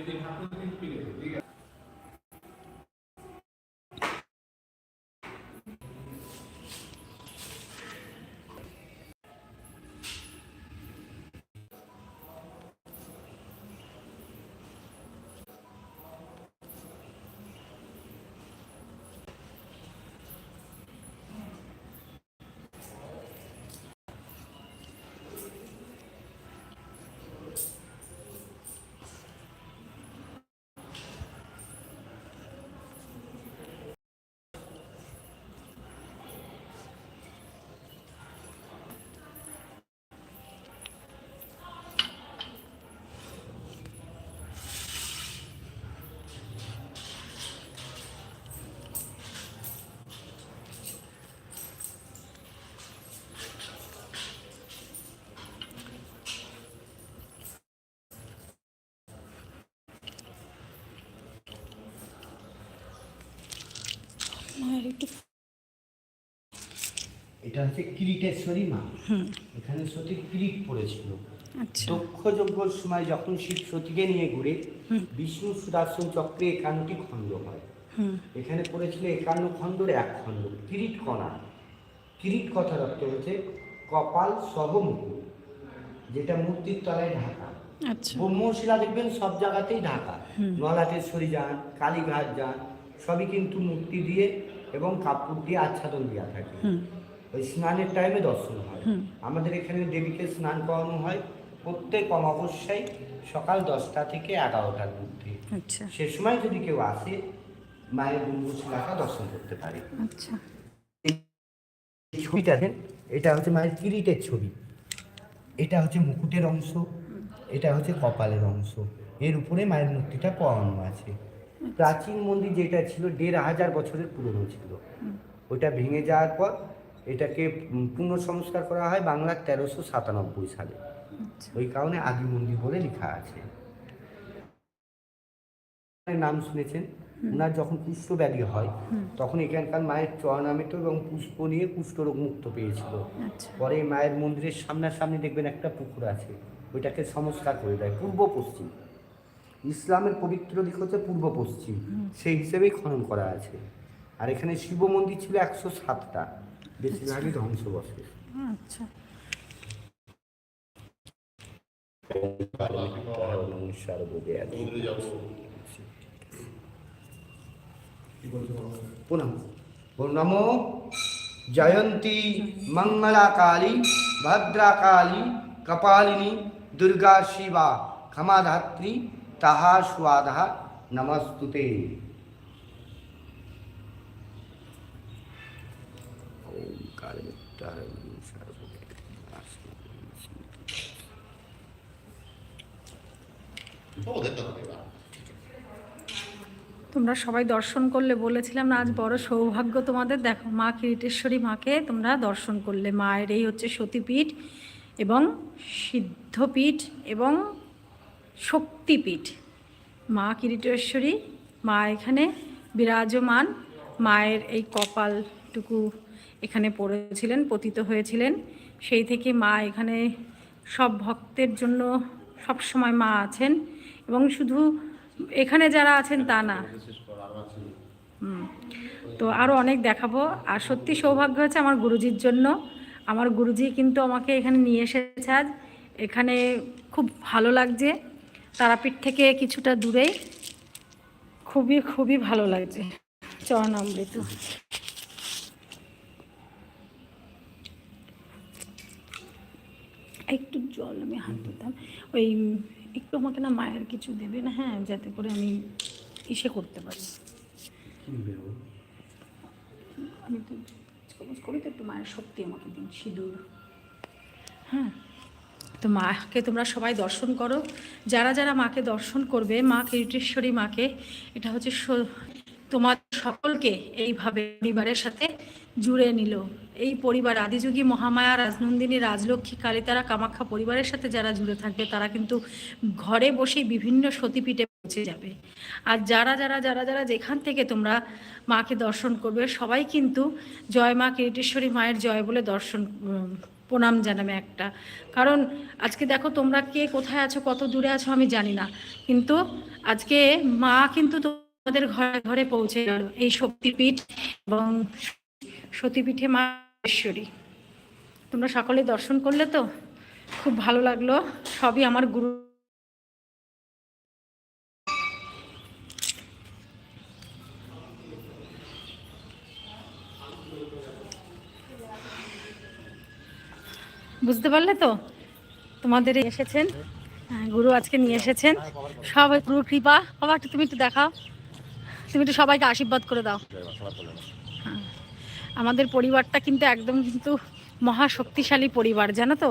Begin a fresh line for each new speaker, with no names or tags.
মায়ের একটু
এটা হচ্ছে কিরিটেশ্বরী মা এখানে কিরিট পড়েছিল।
আচ্ছা।
সময় যখন শিব সতীকে নিয়ে ঘুরে বিষ্ণু সুদর্শন চক্রে একান্নটি খণ্ড হয়। এখানে পড়েছিল একান্ন খণ্ডর এক খণ্ড কিরিট কণা। কিরিট কথার অর্থ হচ্ছে কপাল সহ মুকুট যেটা মূর্তির তলায় ঢাকা।
আচ্ছা।
ব্রহ্মশিলা দেখবেন সব জায়গাতেই ঢাকা। নলাটেশ্বরী যান কালীঘাট যান সবই কিন্তু মূর্তি দিয়ে এবং কাপড় দিয়ে আচ্ছাদন দেওয়া থাকে। ওই স্নানের টাইমে দর্শন হয়। আমাদের এখানে দেবীকে স্নান করানো হয় প্রত্যেক অমাবস্যায় সকাল দশটা থেকে এগারোটার মধ্যে।
আচ্ছা।
সে সময় যদি কেউ আসে মায়ের ব্রহ্মশিলাটা দর্শন করতে পারে।
আচ্ছা।
এই ছবিটা দেখেন এটা হচ্ছে মায়ের কিরিটের ছবি। এটা হচ্ছে মুকুটের অংশ এটা হচ্ছে কপালের অংশ। এর উপরে মায়ের মূর্তিটা পড়ানো আছে। প্রাচীন মন্দির যেটা ছিল দেড় হাজার বছরের পুরনো ছিল। ওটা ভেঙে যাওয়ার পর এটাকে পুনঃসংস্কার করা হয় বাংলার তেরোশো সাতানব্বই সালে।
আচ্ছা।
ওই কারণে আদি মন্দির বলে লেখা আছে। নাম শুনেছেন? ওনার যখন কুষ্ঠব্যাধি হয় তখন এখানকার মায়ের চরণামিত এবং পুষ্প নিয়ে কুষ্ঠরোগ মুক্ত পেয়েছিল।
আচ্ছা।
পরে মায়ের মন্দিরের সামনাসামনি দেখবেন একটা পুকুর আছে ওইটাকে সংস্কার করে দেয় পূর্ব পশ্চিম। ইসলামের পবিত্র দিক হচ্ছে পূর্ব পশ্চিম। সেই হিসেবেই খনন করা আছে। আর এখানে শিব মন্দির ছিল একশো সাতটা। বেশিরভাগই ধ্বংসবশেষ।
আচ্ছা।
প্রণাম। প্রণাম জয়ন্তী মঙ্গলা কালী ভদ্রা কালী কপালিনী দুর্গা শিবা ক্ষমাধাত্রী তাহা স্বাদা নমস্তুতে।
তোমরা সবাই দর্শন করলে বলেছিলাম না, আজ বড় সৌভাগ্য তোমাদের। দেখো, মা কিরিটেশ্বরী মাকে তোমরা দর্শন করলে। মায়ের এই হচ্ছে সতীপীঠ এবং সিদ্ধপীঠ এবং শক্তিপীঠ। মা কিরিটেশ্বরী, মা এখানে বিরাজমান। মায়ের এই কপালটুকু এখানে পড়েছিলেন, পতিত হয়েছিলেন। সেই থেকে মা এখানে সব ভক্তের জন্য সব সময় মা আছেন এবং শুধু এখানে যারা আছেন তা না। তো আরও অনেক দেখাবো। আর সত্যি সৌভাগ্য হয়েছে আমার গুরুজির জন্য। আমার গুরুজি কিন্তু আমাকে এখানে নিয়ে এসেছে আজ। এখানে খুব ভালো লাগছে। তারাপীঠ থেকে কিছুটা দূরেই খুবই খুবই ভালো লাগছে চরণামৃত। একটু জল আমি হাত ধুতাম ওই একটু আমাকে না মায়ের কিছু দেবে না হ্যাঁ যাতে করে আমি ইসে করতে পারি। আমি তো করি তো একটু মায়ের শক্তি আমাকে দিন সিঁদুর। হ্যাঁ। তো মাকে তোমরা সবাই দর্শন করো। যারা যারা মাকে দর্শন করবে, মা কিরিটেশ্বরী মাকে, এটা হচ্ছে তোমার সকলকে এইভাবে পরিবারের সাথে জুড়ে নিল। এই পরিবার, আদিযুগী মহামায়া, রাজনন্দিনী, রাজলক্ষ্মী, কালিতারা, কামাখ্যা পরিবারের সাথে যারা জুড়ে থাকবে, তারা কিন্তু ঘরে বসেই বিভিন্ন সতীপীঠে পৌঁছে যাবে। আর যারা যারা যারা যারা যেখান থেকে তোমরা মাকে দর্শন করবে, সবাই কিন্তু জয় মা কিরিটেশ্বরী মায়ের জয় বলে দর্শন প্রণাম জানাবে একটা। কারণ আজকে দেখো তোমরা কে কোথায় আছো, কত দূরে আছো আমি জানি না। কিন্তু আজকে মা কিন্তু তোমাদের ঘরে ঘরে পৌঁছে গেল। এই শক্তিপীঠ এবং সতীপীঠে মা ঈশ্বরী। তোমরা সকলে দর্শন করলে তো? খুব ভালো লাগল। সবই আমার গুরু বুঝতে পারলে তো? তোমাদের এসেছেন। হ্যাঁ, গুরু আজকে নিয়ে এসেছেন। সবাই গুরু কৃপা। বাবা একটু তুমি একটু দেখাও। তুমি একটু সবাইকে আশীর্বাদ করে দাও। হ্যাঁ। আমাদের পরিবারটা কিন্তু একদম কিন্তু মহা শক্তিশালী পরিবার জানো তো?